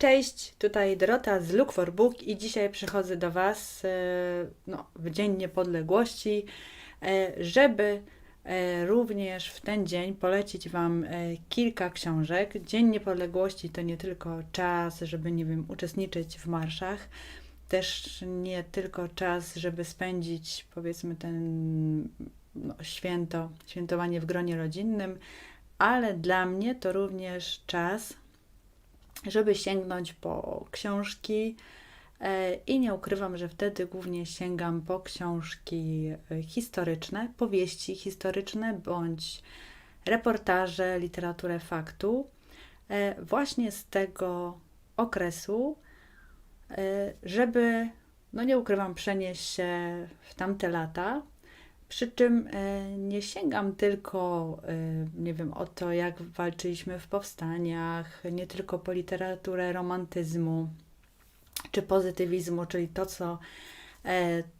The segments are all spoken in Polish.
Cześć, tutaj Dorota z Look for Book i dzisiaj przychodzę do Was e, no, w Dzień Niepodległości, e, żeby e, również w ten dzień polecić Wam kilka książek. Dzień Niepodległości to nie tylko czas, żeby, nie wiem, uczestniczyć w marszach, też nie tylko czas, żeby spędzić, powiedzmy, ten no, święto, świętowanie w gronie rodzinnym, ale dla mnie to również czas, żeby sięgnąć po książki. E, I nie ukrywam, że wtedy głównie sięgam po książki e, historyczne, powieści historyczne bądź reportaże, literaturę faktu, e, właśnie z tego okresu, żeby, no nie ukrywam, przenieść się w tamte lata. Przy czym nie sięgam tylko, nie wiem, o to, jak walczyliśmy w powstaniach, nie tylko po literaturę romantyzmu czy pozytywizmu, czyli to, co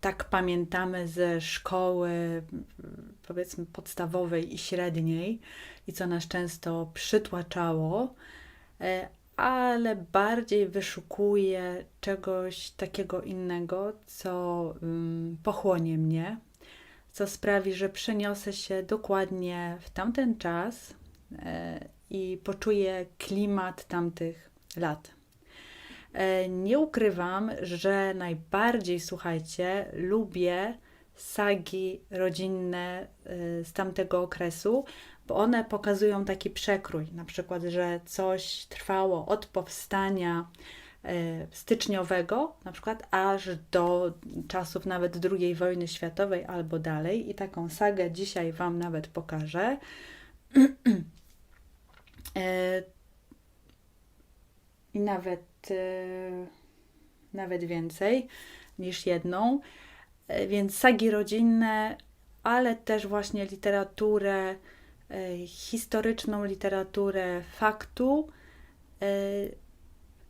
tak pamiętamy ze szkoły, powiedzmy, podstawowej i średniej, i co nas często przytłaczało, ale bardziej wyszukuję czegoś takiego innego, co pochłonie mnie, co sprawi, że przeniosę się dokładnie w tamten czas e, i poczuję klimat tamtych lat. E, nie ukrywam, że najbardziej, słuchajcie, lubię sagi rodzinne e, z tamtego okresu, bo one pokazują taki przekrój, na przykład, że coś trwało od powstania styczniowego, na przykład aż do czasów nawet II wojny światowej albo dalej. I taką sagę dzisiaj Wam nawet pokażę. E, I nawet, e, nawet więcej niż jedną. Więc sagi rodzinne, ale też właśnie literaturę historyczną, literaturę faktu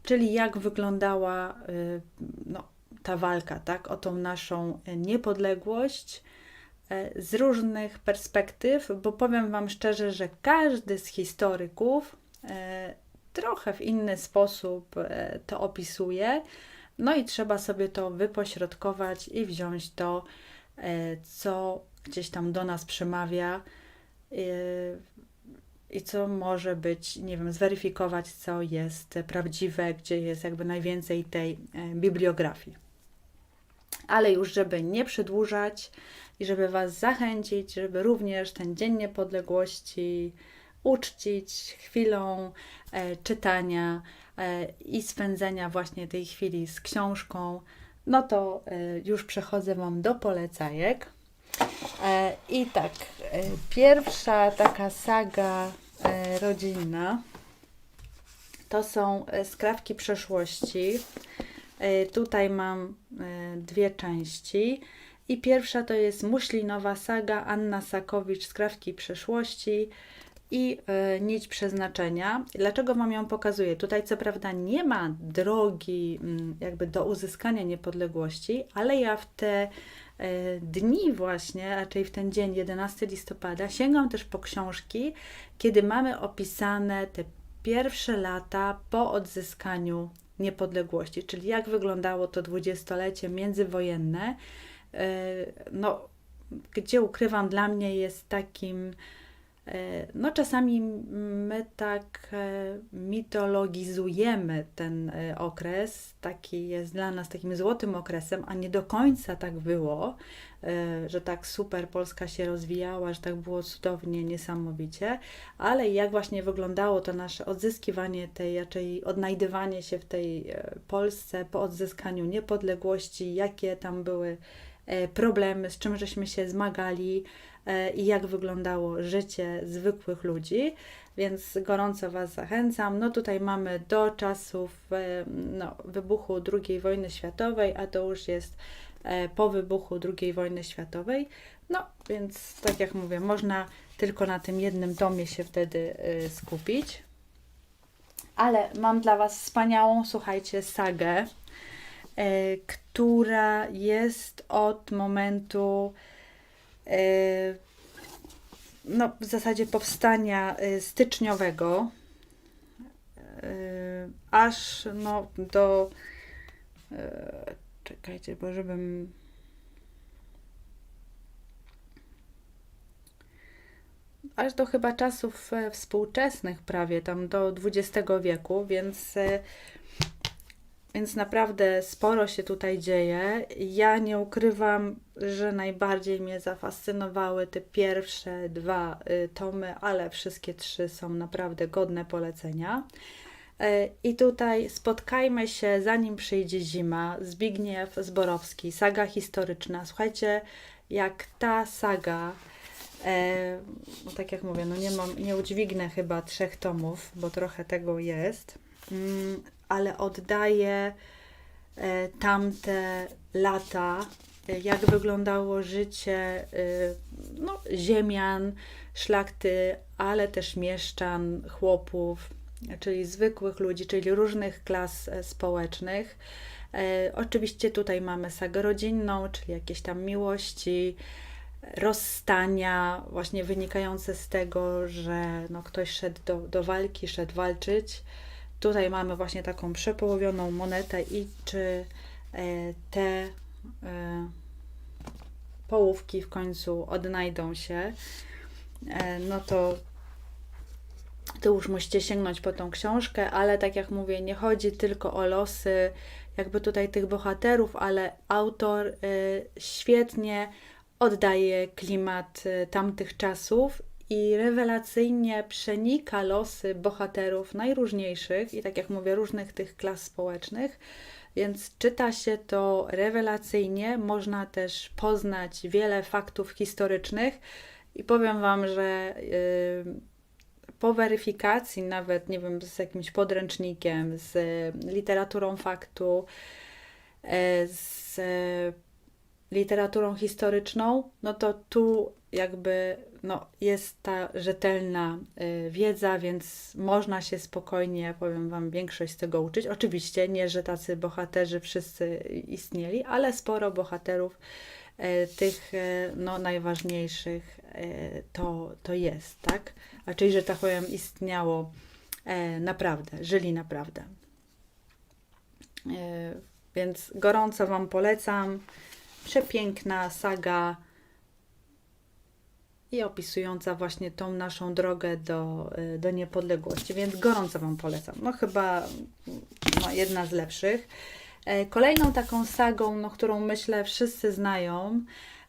czyli jak wyglądała y, no, ta walka, tak, o tą naszą niepodległość y, z różnych perspektyw, bo powiem Wam szczerze, że każdy z historyków y, trochę w inny sposób to opisuje. No i trzeba sobie to wypośrodkować i wziąć to, co gdzieś tam do nas przemawia i co może być, nie wiem, zweryfikować, co jest prawdziwe, gdzie jest jakby najwięcej tej e, bibliografii. Ale już, żeby nie przedłużać i żeby Was zachęcić, żeby również ten Dzień Niepodległości uczcić chwilą e, czytania e, i spędzenia właśnie tej chwili z książką, no to już przechodzę Wam do polecajek. I tak, pierwsza taka saga rodzinna. To są e, skrawki przeszłości. E, tutaj mam dwie części. I pierwsza to jest Muślinowa Saga Anna Sakowicz Skrawki przeszłości i Nić Przeznaczenia. Dlaczego Wam ją pokazuję? Tutaj co prawda nie ma drogi mm, jakby do uzyskania niepodległości, ale ja w te E, dni właśnie, raczej w ten dzień 11 listopada, sięgam też po książki, kiedy mamy opisane te pierwsze lata po odzyskaniu niepodległości, czyli jak wyglądało to dwudziestolecie międzywojenne, e, no, gdzie ukrywam, dla mnie jest takim E, no, czasami my tak e, mitologizujemy ten e, okres, taki jest dla nas takim złotym okresem, a nie do końca tak było, że tak super Polska się rozwijała, że tak było cudownie, niesamowicie, ale jak właśnie wyglądało to nasze odzyskiwanie tej, raczej odnajdywanie się w tej Polsce po odzyskaniu niepodległości, jakie tam były problemy, z czym żeśmy się zmagali, E, i jak wyglądało życie zwykłych ludzi, więc gorąco Was zachęcam. No tutaj mamy do czasów e, no, wybuchu II wojny światowej, a to już jest e, po wybuchu II wojny światowej. No więc tak jak mówię, można tylko na tym jednym tomie się wtedy skupić. Ale mam dla Was wspaniałą, słuchajcie, sagę, która jest od momentu no, w zasadzie powstania y, styczniowego, aż no, do. y, czekajcie, bo żebym. Aż do chyba czasów e, współczesnych, prawie tam do XX wieku, więc. Więc naprawdę sporo się tutaj dzieje. Ja nie ukrywam, że najbardziej mnie zafascynowały te pierwsze dwa y, tomy, ale wszystkie trzy są naprawdę godne polecenia. E, I tutaj spotkajmy się, zanim przyjdzie zima. Zbigniew Zborowski, saga historyczna. Słuchajcie, jak ta saga, e, no tak jak mówię, no nie, mam, nie udźwignę chyba trzech tomów, bo trochę tego jest, mm, ale oddaje tamte lata, jak wyglądało życie e, no, ziemian, szlachty, ale też mieszczan, chłopów, czyli zwykłych ludzi, czyli różnych klas e, społecznych. E, oczywiście tutaj mamy sagę rodzinną, czyli jakieś tam miłości, rozstania, właśnie wynikające z tego, że no, ktoś szedł do, do walki, szedł walczyć. Tutaj mamy właśnie taką przepołowioną monetę i czy e, te e, połówki w końcu odnajdą się, e, no to to już musicie sięgnąć po tą książkę, ale tak jak mówię, nie chodzi tylko o losy jakby tutaj tych bohaterów, ale autor świetnie oddaje klimat tamtych czasów i rewelacyjnie przenika losy bohaterów najróżniejszych i tak jak mówię, różnych tych klas społecznych. Więc czyta się to rewelacyjnie, można też poznać wiele faktów historycznych i powiem Wam, że y, po weryfikacji, nawet nie wiem, z jakimś podręcznikiem, z literaturą faktu, e, z literaturą historyczną, no to tu jakby no, jest ta rzetelna y, wiedza, więc można się spokojnie, powiem Wam, większość z tego uczyć. Oczywiście nie, że tacy bohaterzy wszyscy istnieli, ale sporo bohaterów e, tych e, no, najważniejszych e, to, to jest, tak? A czyli, że tak powiem, istniało naprawdę, żyli naprawdę. Więc gorąco Wam polecam. Przepiękna saga i opisująca właśnie tą naszą drogę do, y, do niepodległości, więc gorąco Wam polecam. No chyba no, jedna z lepszych. E, Kolejną taką sagą, no, którą myślę wszyscy znają,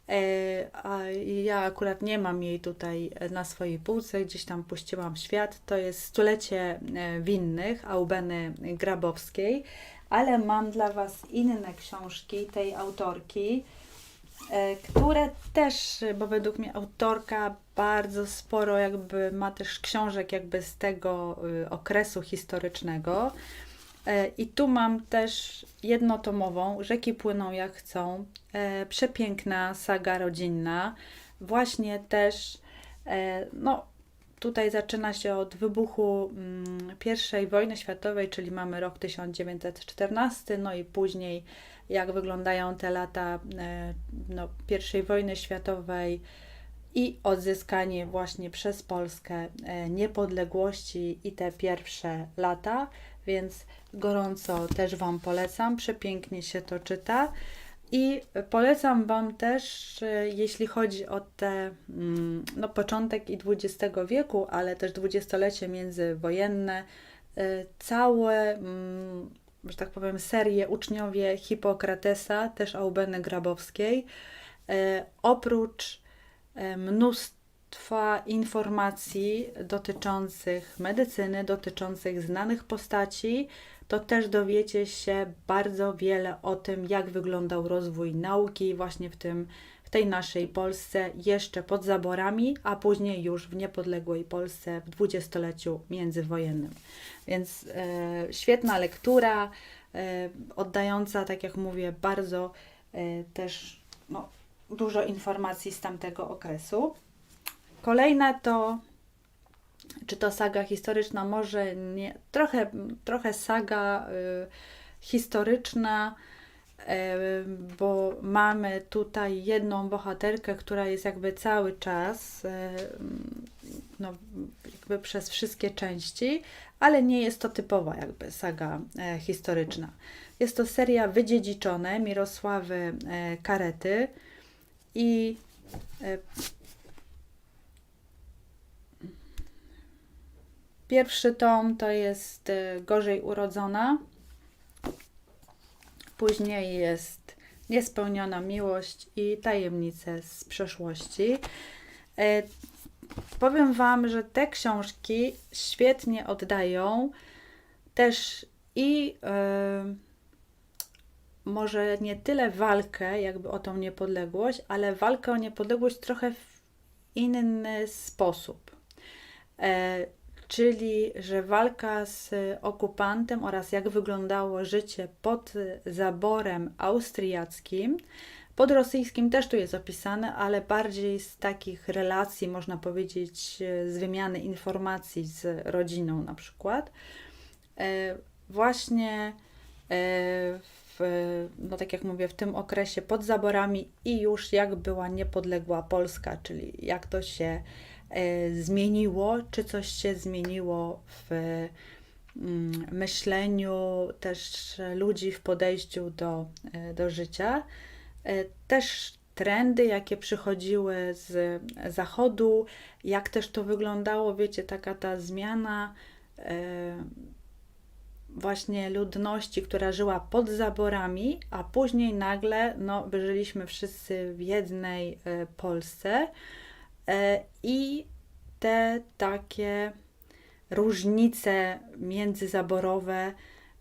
e, a ja akurat nie mam jej tutaj na swojej półce, gdzieś tam puściłam świat, to jest Stulecie e, Winnych Aubeny Grabowskiej, ale mam dla Was inne książki tej autorki, e, które też, bo według mnie autorka bardzo sporo jakby ma też książek jakby z tego y, okresu historycznego. E, I tu mam też jednotomową Rzeki płyną jak chcą. E, Przepiękna saga rodzinna. Właśnie też, e, no tutaj zaczyna się od wybuchu mm, I wojny światowej, czyli mamy rok 1914, no i później jak wyglądają te lata e, no, I wojny światowej i odzyskanie właśnie przez Polskę e, niepodległości i te pierwsze lata, więc gorąco też Wam polecam, przepięknie się to czyta. I polecam Wam też, e, jeśli chodzi o te, mm, no początek i XX wieku, ale też dwudziestolecie międzywojenne, całe, mm, że tak powiem, serię Uczniowie Hipokratesa, też Aubeny Grabowskiej. E, Oprócz e, mnóstwa informacji dotyczących medycyny, dotyczących znanych postaci, to też dowiecie się bardzo wiele o tym, jak wyglądał rozwój nauki właśnie w tym w tej naszej Polsce jeszcze pod zaborami, a później już w niepodległej Polsce w dwudziestoleciu międzywojennym. Więc e, świetna lektura, e, oddająca, tak jak mówię, bardzo e, też no, dużo informacji z tamtego okresu. Kolejne to czy to saga historyczna, może nie, trochę, trochę saga y, historyczna, bo mamy tutaj jedną bohaterkę, która jest jakby cały czas no, jakby przez wszystkie części, ale nie jest to typowa jakby saga e, historyczna. Jest to seria Wydziedziczone Mirosławy e, Karety i e, pierwszy tom to jest Gorzej Urodzona, później jest Niespełniona Miłość i Tajemnice z przeszłości. E, powiem Wam, że te książki świetnie oddają też i e, może nie tyle walkę jakby o tą niepodległość, ale walkę o niepodległość trochę w inny sposób. E, czyli, że walka z okupantem oraz jak wyglądało życie pod zaborem austriackim. Pod rosyjskim też tu jest opisane, ale bardziej z takich relacji, można powiedzieć, z wymiany informacji z rodziną na przykład. E, właśnie e, w, no tak jak mówię, w tym okresie pod zaborami i już jak była niepodległa Polska, czyli jak to się zmieniło, czy coś się zmieniło w mm, myśleniu też ludzi, w podejściu do, e, do życia. E, też trendy, jakie przychodziły z zachodu, jak też to wyglądało, wiecie, taka ta zmiana właśnie ludności, która żyła pod zaborami, a później nagle no, żyliśmy wszyscy w jednej e, Polsce e, i te takie różnice międzyzaborowe,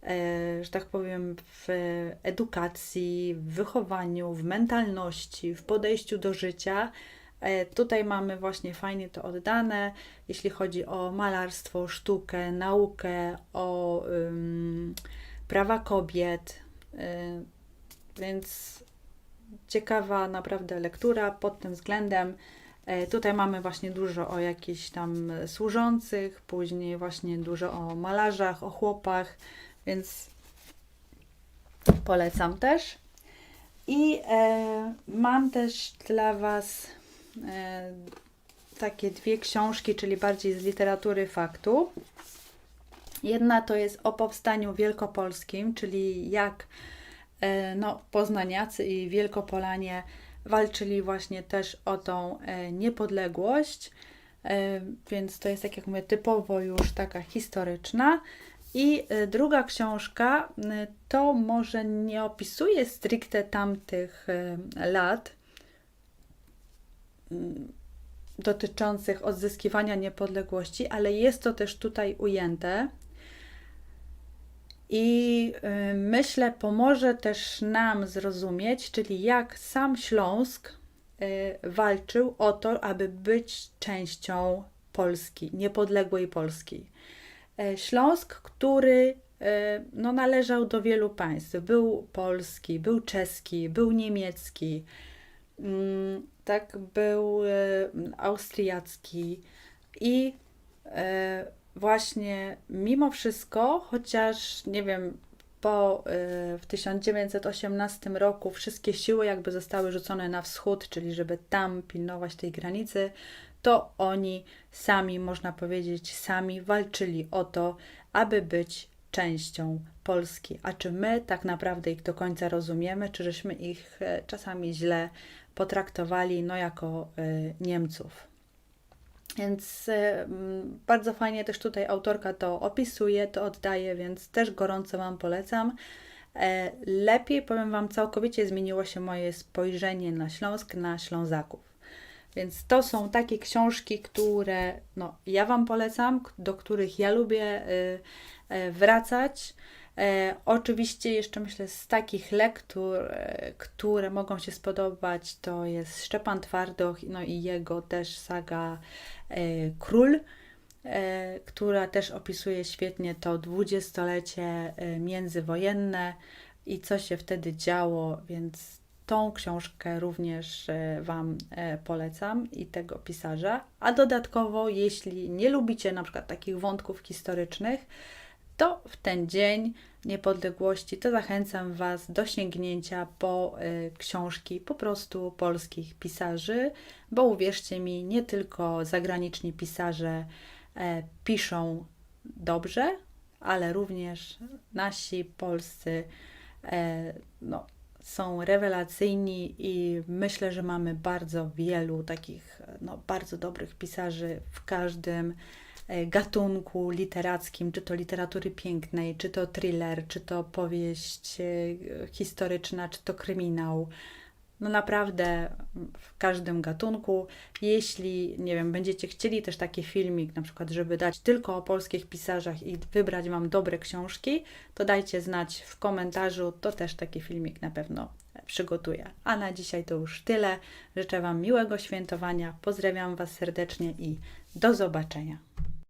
e, że tak powiem, w edukacji, w wychowaniu, w mentalności, w podejściu do życia, E, tutaj mamy właśnie fajnie to oddane, jeśli chodzi o malarstwo, sztukę, naukę, o prawa kobiet. Więc ciekawa naprawdę lektura pod tym względem. E, tutaj mamy właśnie dużo o jakichś tam służących, później właśnie dużo o malarzach, o chłopach, więc polecam też. I e, mam też dla Was E, takie dwie książki, czyli bardziej z literatury faktu. Jedna to jest o powstaniu wielkopolskim, czyli jak e, no, poznaniacy i wielkopolanie walczyli właśnie też o tą e, niepodległość, więc to jest, tak jak mówię, typowo już taka historyczna. I druga książka to może nie opisuje stricte tamtych lat, dotyczących odzyskiwania niepodległości, ale jest to też tutaj ujęte. I y, myślę, pomoże też nam zrozumieć, czyli jak sam Śląsk y, walczył o to, aby być częścią Polski, niepodległej Polski. Y, Śląsk, który no, należał do wielu państw. Był polski, był czeski, był niemiecki, mm, tak, był e, austriacki i e, właśnie mimo wszystko, chociaż nie wiem, po e, w 1918 roku wszystkie siły jakby zostały rzucone na wschód, czyli żeby tam pilnować tej granicy, to oni sami, można powiedzieć, sami walczyli o to, aby być częścią Polski. A czy my tak naprawdę ich do końca rozumiemy, czy żeśmy ich czasami źle potraktowali no, jako y, Niemców. Więc y, bardzo fajnie też tutaj autorka to opisuje, to oddaje, więc też gorąco Wam polecam. E, lepiej, powiem Wam, całkowicie zmieniło się moje spojrzenie na Śląsk, na Ślązaków. Więc to są takie książki, które no, ja Wam polecam, do których ja lubię y, wracać. E, oczywiście jeszcze myślę z takich lektur, e, które mogą się spodobać, to jest Szczepan Twardoch no i jego też saga e, Król, e, która też opisuje świetnie to dwudziestolecie e, międzywojenne i co się wtedy działo, więc tą książkę również e, Wam polecam i tego pisarza. A dodatkowo, jeśli nie lubicie na przykład takich wątków historycznych, to w ten dzień niepodległości to zachęcam Was do sięgnięcia po y, książki po prostu polskich pisarzy, bo uwierzcie mi, nie tylko zagraniczni pisarze e, piszą dobrze, ale również nasi polscy e, no, są rewelacyjni i myślę, że mamy bardzo wielu takich no, bardzo dobrych pisarzy w każdym gatunku literackim, czy to literatury pięknej, czy to thriller, czy to powieść e, historyczna, czy to kryminał. No naprawdę w każdym gatunku. Jeśli, nie wiem, będziecie chcieli też taki filmik, na przykład, żeby dać tylko o polskich pisarzach i wybrać Wam dobre książki, to dajcie znać w komentarzu, to też taki filmik na pewno przygotuję. A na dzisiaj to już tyle. Życzę Wam miłego świętowania, pozdrawiam Was serdecznie i do zobaczenia.